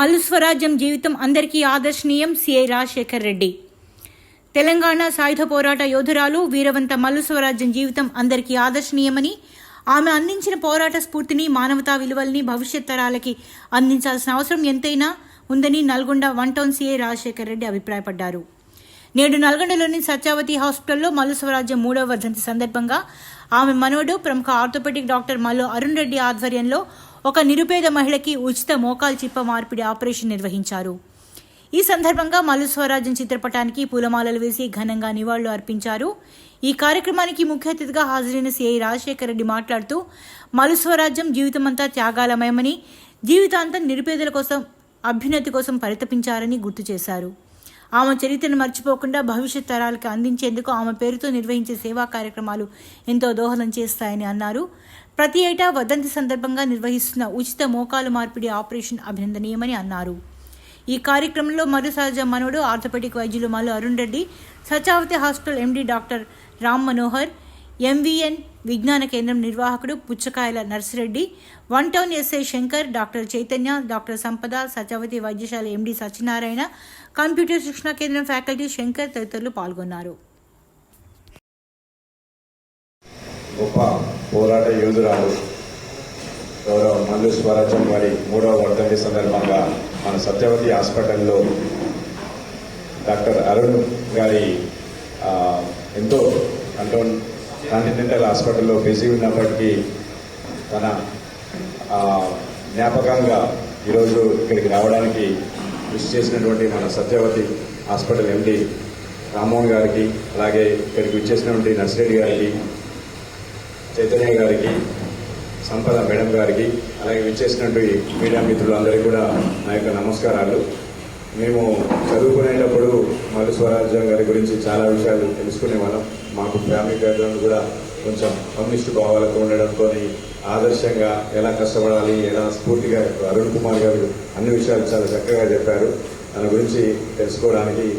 మల్లు స్వరాజ్యం జీవితం అందరికీ ఆదర్శనీయం. సిఐ రాజశేఖర్ రెడ్డి. తెలంగాణ సాయుధ పోరాట యోధురాలు వీరవంత మల్లు స్వరాజ్యం జీవితం అందరికీ ఆదర్శనీయమని ఆమె అందించిన పోరాట స్ఫూర్తిని మానవతా విలువల్ని భవిష్యత్ తరాలకి అందించాల్సిన అవసరం ఎంతైనా ఉందని Nalgonda one town CI Rajasekhar Reddy అభిప్రాయపడ్డారు. నేడు నల్గొండలోని సత్యావతి హాస్పిటల్లో మల్లు స్వరాజ్యం మూడవ వర్ధంతి సందర్భంగా ఆమె మనవడు ప్రముఖ ఆర్థోపెడిక్ డాక్టర్ మల్లు అరుణ్ రెడ్డి ఆధ్వర్యంలో ఒక నిరుపేద మహిళకి ఉచిత మోకాల్ చిప్ప మార్పిడి ఆపరేషన్ నిర్వహించారు. ఈ సందర్భంగా మల్లు స్వరాజ్యం చిత్రపటానికి పూలమాలలు వేసి ఘనంగా నివాళులు అర్పించారు. ఈ కార్యక్రమానికి ముఖ్య అతిథిగా హాజరైన సిఐ రాజశేఖర రెడ్డి మాట్లాడుతూ మల్లు స్వరాజ్యం జీవితమంతా త్యాగాలమయమని జీవితాంతం నిరుపేదల కోసం అభ్యున్నతి కోసం పరితపించారని గుర్తు చేశారు. ఆమె చరిత్రను మర్చిపోకుండా భవిష్యత్ తరాలకు అందించేందుకు ఆమె పేరుతో నిర్వహించే సేవా కార్యక్రమాలు ఎంతో దోహదం చేస్తాయని అన్నారు. ప్రతి ఏటా వదంతి సందర్భంగా నిర్వహిస్తున్న ఉచిత మోకాలు మార్పిడి ఆపరేషన్ అభినందనీయమని అన్నారు. ఈ కార్యక్రమంలో మరు సహజ మనోడు ఆర్థోపెటిక్ వైద్యులు Mallu Arun Reddy Sachavati hospital MD doctor Ram Manohar MVN విజ్ఞాన కేంద్రం నిర్వాహకుడు Puchakayala Narsireddy one town SI Shankar doctor Chaitanya doctor Sampada Sachavati వైద్యశాల ఎండి సత్యనారాయణ కంప్యూటర్ శిక్షణ కేంద్రం ఫ్యాకల్టీ శంకర్ తదితరులు పాల్గొన్నారు. పోరాట యోధురాలు గౌరవ మల్లు స్వరాజ్యం వారి మూడవ వర్ధంతి సందర్భంగా మన సత్యవతి హాస్పిటల్లో డాక్టర్ అరుణ్ గారి ఎంతో కంట్రోల్ కాంటినెంటల్ హాస్పిటల్లో బిజీ ఉన్నప్పటికీ తన జ్ఞాపకంగా ఈరోజు ఇక్కడికి రావడానికి కృషి చేసినటువంటి మన సత్యవతి హాస్పిటల్ ఎండి రామ్మోహన్ గారికి అలాగే ఇక్కడికి వచ్చేసినటువంటి నర్సిరెడ్డి గారికి చైతన్య గారికి సంపద మేడం గారికి అలాగే విచ్చేసినట్టు మీడియా మిత్రులందరికీ కూడా నా యొక్క నమస్కారాలు. మేము చదువుకునేటప్పుడు మధు స్వరాజ్యం గారి గురించి చాలా విషయాలు తెలుసుకునే వాళ్ళం. మాకు ఫ్యామిలీ బ్యాక్గ్రౌండ్ కూడా కొంచెం కమ్యూనిస్ట్ భావాలతో ఉండడంతో ఆదర్శంగా ఎలా కష్టపడాలి ఎలా స్ఫూర్తిగా అరుణ్ కుమార్ గారు అన్ని విషయాలు చాలా చక్కగా చెప్పారు. దాని గురించి తెలుసుకోవడానికి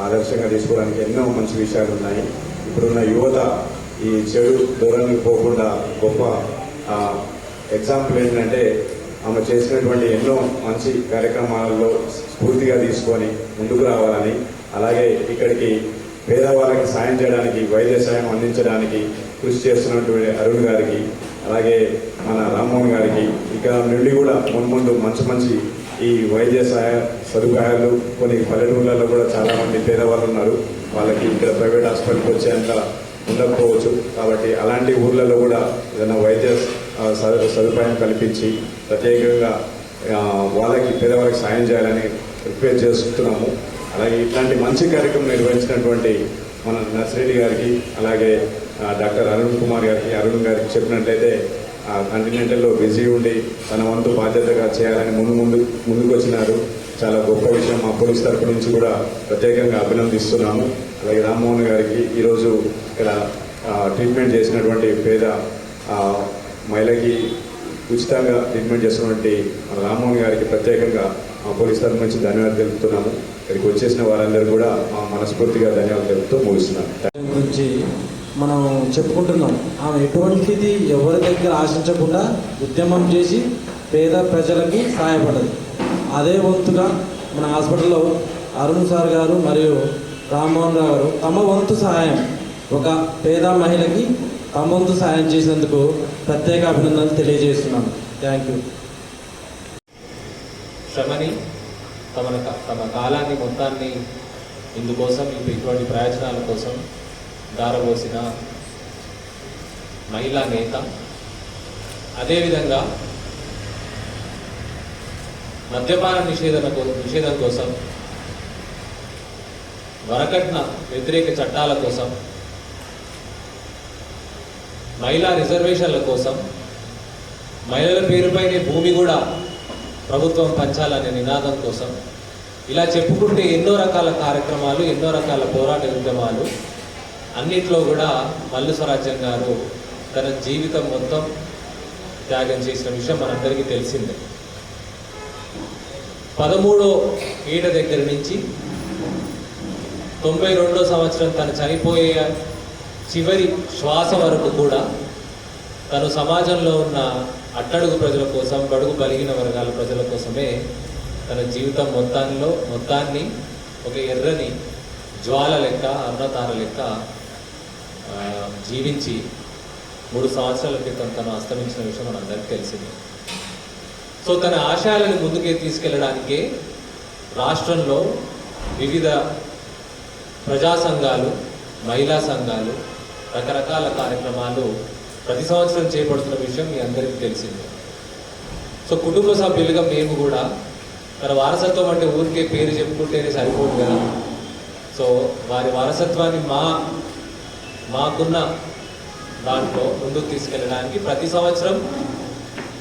ఆదర్శంగా తీసుకోవడానికి ఎన్నో మంచి విషయాలు ఉన్నాయి. ఇప్పుడున్న యువత ఈ చెడు దూరానికి పోకుండా గొప్ప ఎగ్జాంపుల్ ఏంటంటే ఆమె చేసినటువంటి ఎన్నో మంచి కార్యక్రమాలలో స్ఫూర్తిగా తీసుకొని ముందుకు రావాలని అలాగే ఇక్కడికి పేదవాళ్ళకి సాయం చేయడానికి వైద్య సాయం అందించడానికి కృషి చేస్తున్నటువంటి అరుణ్ గారికి అలాగే మన రామ్మోహన్ గారికి ఇక్కడ నుండి కూడా మున్ముందు మంచి మంచి ఈ వైద్య సహాయ సదుపాయాలు కొన్ని పల్లెటూళ్ళలో కూడా చాలామంది పేదవాళ్ళు ఉన్నారు. వాళ్ళకి ఇక్కడ ప్రైవేట్ హాస్పిటల్కి వచ్చేంత ఉండకపోవచ్చు. కాబట్టి అలాంటి ఊర్లలో కూడా ఏదైనా వైద్య సదుపాయం కల్పించి ప్రత్యేకంగా వాళ్ళకి పేదవాళ్ళకి సాయం చేయాలని రిక్వెస్ట్ చేస్తున్నాము. అలాగే ఇట్లాంటి మంచి కార్యక్రమం నిర్వహించినటువంటి మన నర్సిరెడ్డి గారికి అలాగే డాక్టర్ అరుణ్ కుమార్ గారికి అరుణ్ గారికి చెప్పినట్లయితే ఆ బిజీ ఉండి తన వంతు బాధ్యతగా చేయాలని ముందు ముందు ముందుకు వచ్చినారు చాలా గొప్ప విషయం మా పోలీస్ తరపు నుంచి కూడా ప్రత్యేకంగా అభినందిస్తున్నాము. అలాగే రామ్మోహన్ గారికి ఈరోజు ఇక్కడ ట్రీట్మెంట్ చేసినటువంటి పేద మహిళకి ఉచితంగా ట్రీట్మెంట్ చేసినటువంటి మన రామ్మోహన్ గారికి ప్రత్యేకంగా మా పోలీస్ తరఫు నుంచి ధన్యవాదాలు తెలుపుతున్నాము. ఇక్కడికి వచ్చేసిన వారందరూ కూడా మా మనస్ఫూర్తిగా ధన్యవాదాలు తెలుపుతూ ముగిస్తున్నాను గురించి మనం చెప్పుకుంటున్నాం. ఆమె ఎటువంటిది ఎవరి దగ్గర ఆశించకుండా ఉద్యమం చేసి పేద ప్రజలకి సహాయపడదు అదే వంతుగా మన హాస్పిటల్లో అరుణ్ సార్ గారు మరియు రామ్మోహన్ రావు గారు తమ వంతు సహాయం. ఒక పేద మహిళకి తమ వంతు సహాయం చేసినందుకు ప్రత్యేక అభినందనలు తెలియజేస్తున్నాను. థ్యాంక్ యూ శ్రమని తమ తమ కాలాన్ని మొత్తాన్ని ఇందుకోసం ఇటువంటి ప్రయోజనాల కోసం దారబోసిన మహిళా నేత. అదేవిధంగా మద్యపాన నిషేధన నిషేధం కోసం వరకట్న వ్యతిరేక చట్టాల కోసం మహిళా రిజర్వేషన్ల కోసం మహిళల పేరుపైనే భూమి కూడా ప్రభుత్వం పంచాలనే నినాదం కోసం ఇలా చెప్పుకుంటే ఎన్నో రకాల కార్యక్రమాలు ఎన్నో రకాల పోరాట ఉద్యమాలు. అన్నిట్లో కూడా మల్లు స్వరాజ్యం గారు తన జీవితం మొత్తం త్యాగం చేసిన విషయం మనందరికీ తెలిసిందే. పదమూడో ఏట దగ్గర నుంచి తొంభై రెండో సంవత్సరం తను చనిపోయే చివరి శ్వాస వరకు కూడా తను సమాజంలో ఉన్న అట్టడుగు ప్రజల కోసం బడుగు బలిగిన వర్గాల ప్రజల కోసమే తన జీవితం మొత్తంలో మొత్తాన్ని ఒక ఎర్రని జ్వాల లెక్క అన్నతార లెక్క జీవించి మూడు సంవత్సరాల క్రితం తను అస్తమించిన విషయం మనందరికీ తెలిసింది. సో తన ఆశయాలను ముందుకే తీసుకెళ్ళడానికే రాష్ట్రంలో వివిధ ప్రజా సంఘాలు మహిళా సంఘాలు రకరకాల కార్యక్రమాలు ప్రతి సంవత్సరం చేపడుతున్న విషయం మీ అందరికీ తెలిసిందే. సో కుటుంబ సభ్యులుగా మేము కూడా తన వారసత్వం అంటే ఊరికే పేరు చెప్పుకుంటేనే సరిపోదు కదా. సో వారి వారసత్వాన్ని మా మాకున్న దాంట్లో ముందుకు తీసుకెళ్ళడానికి ప్రతి సంవత్సరం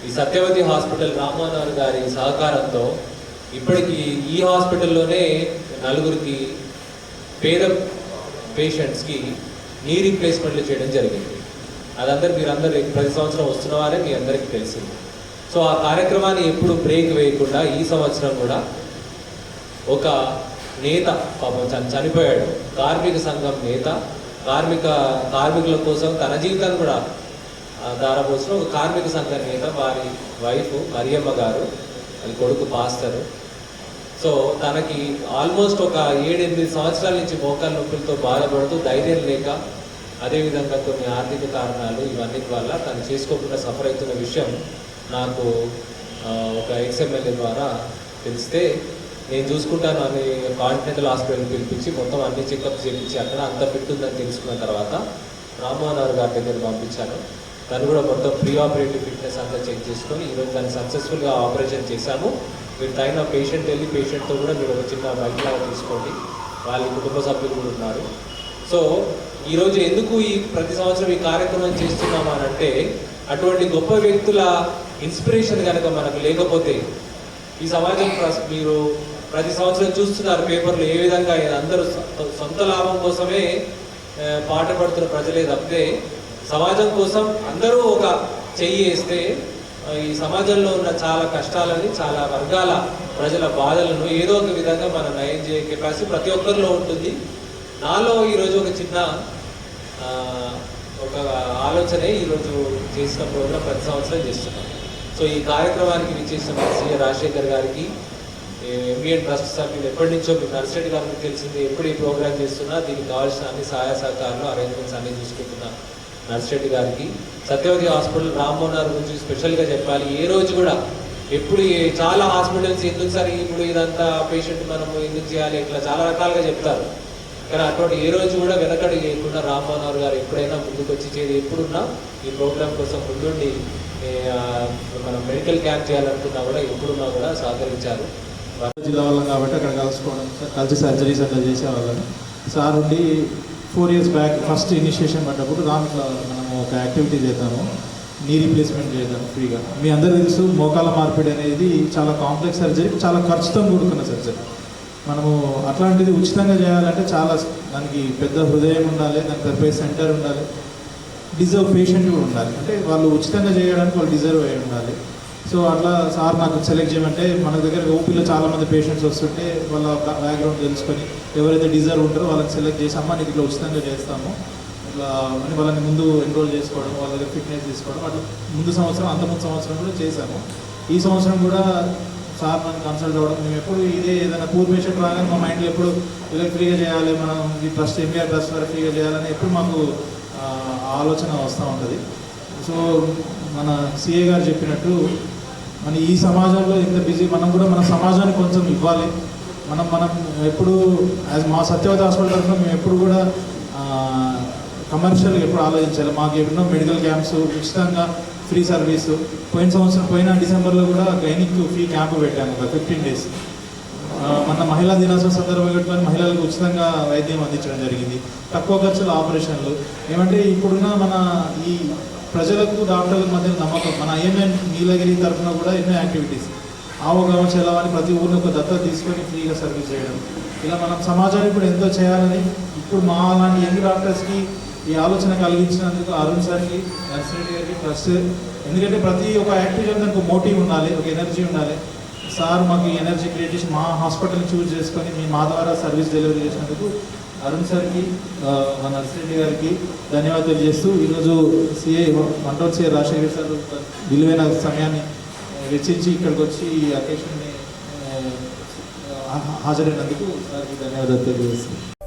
ఈ సత్యవతి హాస్పిటల్ రామానాథ్ గారి సహకారంతో ఇప్పటికీ ఈ హాస్పిటల్లోనే నలుగురికి పేద పేషెంట్స్కి నీ రీప్లేస్మెంట్లు చేయడం జరిగింది. అదందరూ మీరందరూ ప్రతి సంవత్సరం వస్తున్న వారే మీ అందరికీ తెలిసింది సో ఆ కార్యక్రమాన్ని ఎప్పుడు బ్రేక్ వేయకుండా ఈ సంవత్సరం కూడా ఒక నేత పాపం చని- చనిపోయాడు. కార్మిక సంఘం నేత కార్మిక కార్మికుల కోసం తన జీవితాన్ని కూడా దారపోసిన ఒక కార్మిక సంఘం నేత వారి వైఫ్ మరియమ్మ గారు అది కొడుకు పాస్టరు. సో తనకి ఆల్మోస్ట్ ఒక ఏడెనిమిది సంవత్సరాల నుంచి మోకాల నొప్పులతో బాధపడుతూ ధైర్యం లేక అదేవిధంగా కొన్ని ఆర్థిక కారణాలు ఇవన్నీ వల్ల తను చేసుకోకుండా సఫర్ అవుతున్న విషయం నాకు ఒక ఎక్స్ఎంఎల్ఏ ద్వారా తెలిస్తే నేను చూసుకుంటాను అని కాంటినెంటల్ హాస్పిటల్ పిలిపించి మొత్తం అన్ని చెకప్ చేయించి అక్కడ అంత ఫిట్ ఉందని తెలుసుకున్న తర్వాత రామ్మోహన్ గారి దగ్గర పంపించాను. తను కూడా మొత్తం ప్రీ ఆపరేటివ్ ఫిట్నెస్ అంతా చెక్ చేసుకొని ఈరోజు దాన్ని సక్సెస్ఫుల్గా ఆపరేషన్ చేశాము. మీరు తగిన పేషెంట్ వెళ్ళి పేషెంట్తో కూడా మీరు ఒక చిన్న బైక్ లాగా తీసుకోండి. వాళ్ళ కుటుంబ సభ్యులు కూడా ఉన్నారు. సో ఈరోజు ఎందుకు ఈ ప్రతి సంవత్సరం ఈ కార్యక్రమం చేస్తున్నాము అని అంటే అటువంటి గొప్ప వ్యక్తుల ఇన్స్పిరేషన్ కనుక మనకు లేకపోతే ఈ సమాజం మీరు ప్రతి సంవత్సరం చూస్తున్నారు పేపర్లు ఏ విధంగా అందరూ సొ- సొంత లాభం కోసమే ఆ, పాట పడుతున్న ప్రజలే తప్పితే సమాజం కోసం అందరూ ఒక చెయ్యి వేస్తే ఈ సమాజంలో ఉన్న చాలా కష్టాలని చాలా వర్గాల ప్రజల బాధలను ఏదో ఒక విధంగా మనం నయం చేయ కెపాసిటీ ప్రతి ఒక్కరిలో ఉంటుంది. నాలో ఈరోజు ఒక చిన్న ఒక ఆలోచనే ఈరోజు చేసిన ప్రోగ్రాం ప్రతి సంవత్సరం చేస్తున్నాం. సో ఈ కార్యక్రమానికి విచ్చేసిన మన సీఎం రాజశేఖర్ గారికి ఎంబీఎన్ ట్రస్ట్ సభ్యులు ఎప్పటి నుంచో మీకు నర్సరెడ్డి గారికి తెలిసింది ఎప్పుడు ఈ ప్రోగ్రామ్ చేస్తున్నా దీనికి కావాల్సిన అన్ని సహాయ సహకారాలు అరేంజ్మెంట్స్ అన్ని చూసుకుంటున్నాను నర్సిరెడ్డి గారికి. సత్యవతి హాస్పిటల్ రామ్మోహన్ గారి గురించి స్పెషల్గా చెప్పాలి. ఏ రోజు కూడా ఎప్పుడు చాలా హాస్పిటల్స్ ఎందుకు సరే ఇప్పుడు ఇదంతా పేషెంట్ మనము ఎందుకు చేయాలి? ఇట్లా చాలా రకాలుగా చెప్తారు. కానీ అటువంటి ఏ రోజు కూడా వెనకడి చేయకుండా రామ్మోహన్ గారు ఎప్పుడైనా ముందుకు వచ్చి చేది ఎప్పుడున్నా ఈ ప్రోగ్రాం కోసం ముందుండి మనం మెడికల్ క్యాంప్ చేయాలనుకున్నా కూడా ఎప్పుడున్నా కూడా సహకరించారు. జిల్లా వాళ్ళం కాబట్టి అక్కడ కలుసుకోవడం కలిసి సర్జరీస్ అట్లా చేసేవాళ్ళం సార్ ఉండి four years back first initiation పడ్డప్పుడు దాంట్లో మనము ఒక యాక్టివిటీ చేద్దాము. నీ రీప్లేస్మెంట్ చేద్దాం ఫ్రీగా మీ అందరూ తెలుసు మోకాల మార్పిడి అనేది చాలా కాంప్లెక్స్ సర్జరీ చాలా ఖర్చుతో కూడుకున్న సర్జరీ మనము అట్లాంటిది ఉచితంగా చేయాలంటే చాలా దానికి పెద్ద హృదయం ఉండాలి దానికి సరిపోయే సెంటర్ ఉండాలి. డిజర్వ్ పేషెంట్ కూడా ఉండాలి. అంటే వాళ్ళు ఉచితంగా చేయడానికి వాళ్ళు డిజర్వ్ అయి ఉండాలి. సో అట్లా సార్ నాకు సెలెక్ట్ చేయమంటే మన దగ్గర ఓపీలో చాలా మంది పేషెంట్స్ వస్తుంటే వాళ్ళ బ్యాక్గ్రౌండ్ తెలుసుకొని ఎవరైతే డిజర్వ్ ఉంటారో వాళ్ళకి సెలెక్ట్ చేసి అమ్మ నీకు ఇట్లా ఉచితంగా చేస్తాము. ఇట్లా అని వాళ్ళని ముందు ఎన్రోల్ చేసుకోవడం వాళ్ళ దగ్గర ఫిట్నెస్ తీసుకోవడం అట్లా ముందు సంవత్సరం అంత ముందు సంవత్సరం కూడా చేశాము. ఈ సంవత్సరం కూడా సార్ మనం కన్సల్ట్ అవ్వడం మేము ఎప్పుడు ఇదే ఏదైనా పూర్ పేషెంట్ రాగానే మా మైండ్లో ఎప్పుడు వీళ్ళకి ఫ్రీగా చేయాలి మనం ఈ ట్రస్ట్ ఎంబీఆర్ ట్రస్ట్ వారు ఫ్రీగా చేయాలని ఎప్పుడు మాకు ఆలోచన వస్తూ ఉంటుంది. సో మన సిఏ గారు చెప్పినట్టు మన ఈ సమాజంలో ఎంత బిజీ మనం కూడా మన సమాజానికి కొంచెం ఇవ్వాలి. మనం మనం ఎప్పుడు యాజ్ మా సత్యవతి హాస్పిటల్ తరఫున మేము ఎప్పుడు కూడా కమర్షియల్ ఎప్పుడు ఆలోచించాలి. మాకు ఎన్నో మెడికల్ క్యాంప్స్ ఉచితంగా ఫ్రీ సర్వీసు పోయిన సంవత్సరం పోయిన డిసెంబర్లో కూడా గైనిక్ ఫ్రీ క్యాంప్ పెట్టాము ఒక ఫిఫ్టీన్ డేస్ మన మహిళా దినోత్సవం సందర్భంగా పెట్టుకొని మహిళలకు ఉచితంగా వైద్యం అందించడం జరిగింది. తక్కువ ఖర్చుల ఆపరేషన్లు. ఏమంటే ఇప్పుడున్న మన ఈ ప్రజలకు డాక్టర్ల మధ్య నమ్మకం మన ఐఎంఎన్ నీలగిరి తరఫున కూడా ఎన్నో యాక్టివిటీస్. ఆవగామ చెలవని ప్రతి ఊరిని ఒక దత్త తీసుకొని ఫ్రీగా సర్వీస్ చేయడం. ఇలా మనం సమాజానికి కూడా ఎంతో చేయాలని ఇప్పుడు మా లాంటి యంగ్ డాక్టర్స్కి ఈ ఆలోచన కలిగించినందుకు అరుణ్ సార్కి నర్సిరెడ్డి గారికి ప్లస్ ఎందుకంటే ప్రతి ఒక్క యాక్టివిటీ దానికి ఒక మోటివ్ ఉండాలి ఒక ఎనర్జీ ఉండాలి. సార్ మాకు ఎనర్జీ క్రియేట్ చేసి మా హాస్పిటల్ని చూస్ చేసుకొని మీ మా ద్వారా సర్వీస్ డెలివరీ చేసినందుకు అరుణ్ సార్కి మన మా గారికి ధన్యవాదాలు చేస్తూ ఈరోజు CA Mandol CA Rajasekhar sir విలువైన సమయాన్ని వెచ్చించి ఇక్కడికి వచ్చి ఈ అకేషన్ని హాజరైనందుకు సార్కి ధన్యవాదాలు తెలియజేస్తాను